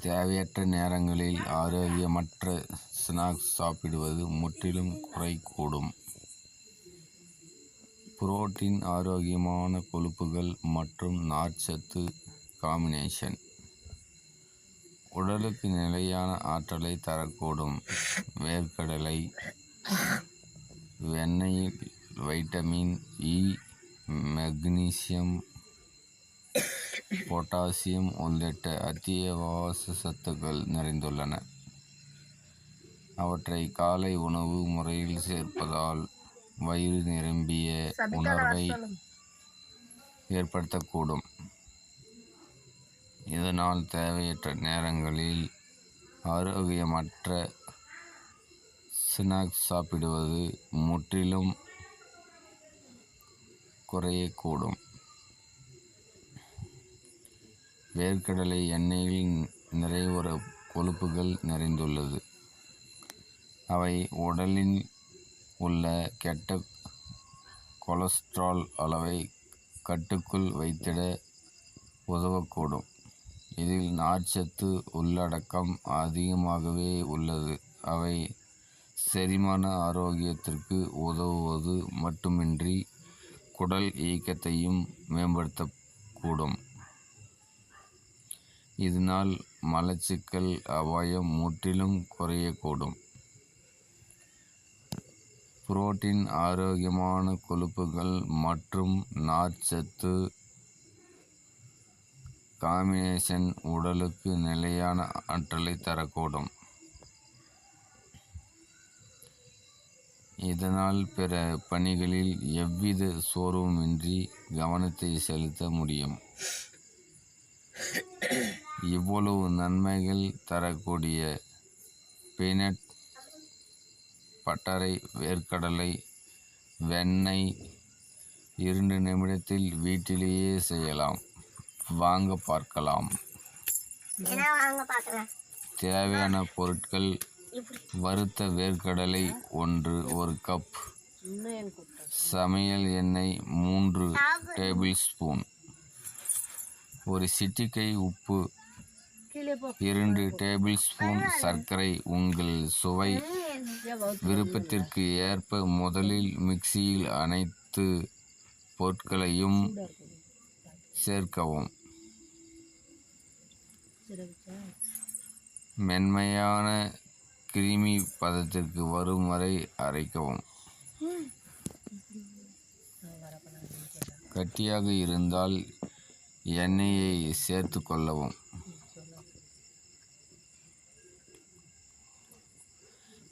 தேவையற்ற நேரங்களில் ஆரோக்கியமற்ற ஸ்நாக்ஸ் சாப்பிடுவது முற்றிலும் குறைக்கூடும் புரோட்டீன் ஆரோக்கியமான கொழுப்புகள் மற்றும் நார்ச்சத்து காம்பினேஷன் உடலுக்கு நிலையான ஆற்றலை தரக்கூடும். வேர்க்கடலை வெண்ணெயில் வைட்டமின் இ மெக்னீசியம் பொட்டாசியம் உள்ளிட்ட அத்தியாவசிய சத்துக்கள் நிறைந்துள்ளன. அவற்றை காலை உணவு முறையில் சேர்ப்பதால் வயிறு நிரம்பிய உணர்வை ஏற்படுத்தக்கூடும். இதனால் தேவையற்ற நேரங்களில் ஆரோக்கியமற்ற ஸ்நாக்ஸ் சாப்பிடுவது முற்றிலும் குறையக்கூடும். வேர்க்கடலை எண்ணெயில் நிறைவுற கொழுப்புகள் நிறைந்துள்ளது. அவை உடலில் உள்ள கெட்ட கொலஸ்ட்ரால் அளவை கட்டுக்குள் வைத்திட உதவக்கூடும். இதில் நார்ச்சத்து உள்ளடக்கம் அதிகமாகவே உள்ளது. அவை செரிமான ஆரோக்கியத்திற்கு உதவுவது மட்டுமின்றி குடல் இயக்கத்தையும் மேம்படுத்தக்கூடும். இதனால் மலச்சிக்கல் அபாயம் முற்றிலும் குறையக்கூடும். புரோட்டீன் ஆரோக்கியமான கொழுப்புகள் மற்றும் நார்ச்சத்து காம்பினேஷன் உடலுக்கு நிலையான ஆற்றலை தரக்கூடும். இதனால் பிற பணிகளில் எவ்வித சோர்வுமின்றி கவனத்தை செலுத்த முடியும். இவ்வளவு நன்மைகள் தரக்கூடிய பீனட் பட்டரை வேர்க்கடலை வெண்ணெய் இரண்டு நிமிடத்தில் வீட்டிலேயே செய்யலாம். வாங்க பார்க்கலாம். தேவையான பொருட்கள் வறுத்த வேர்க்கடலை ஒன்று ஒரு கப். சமையல் எண்ணெய் மூன்று டேபிள் ஸ்பூன். ஒரு சிட்டிகை உப்பு இரண்டு டேபிள் ஸ்பூன் சர்க்கரை உங்கள் சுவை விருப்பத்திற்கு ஏற்ப முதலில் மிக்சியில் அனைத்து பொருட்களையும் சேர்க்கவும். மென்மையான கிருமி பதத்திற்கு வரும் வரை அரைக்கவும். கட்டியாக இருந்தால் எண்ணெயை சேர்த்து கொள்ளவும்.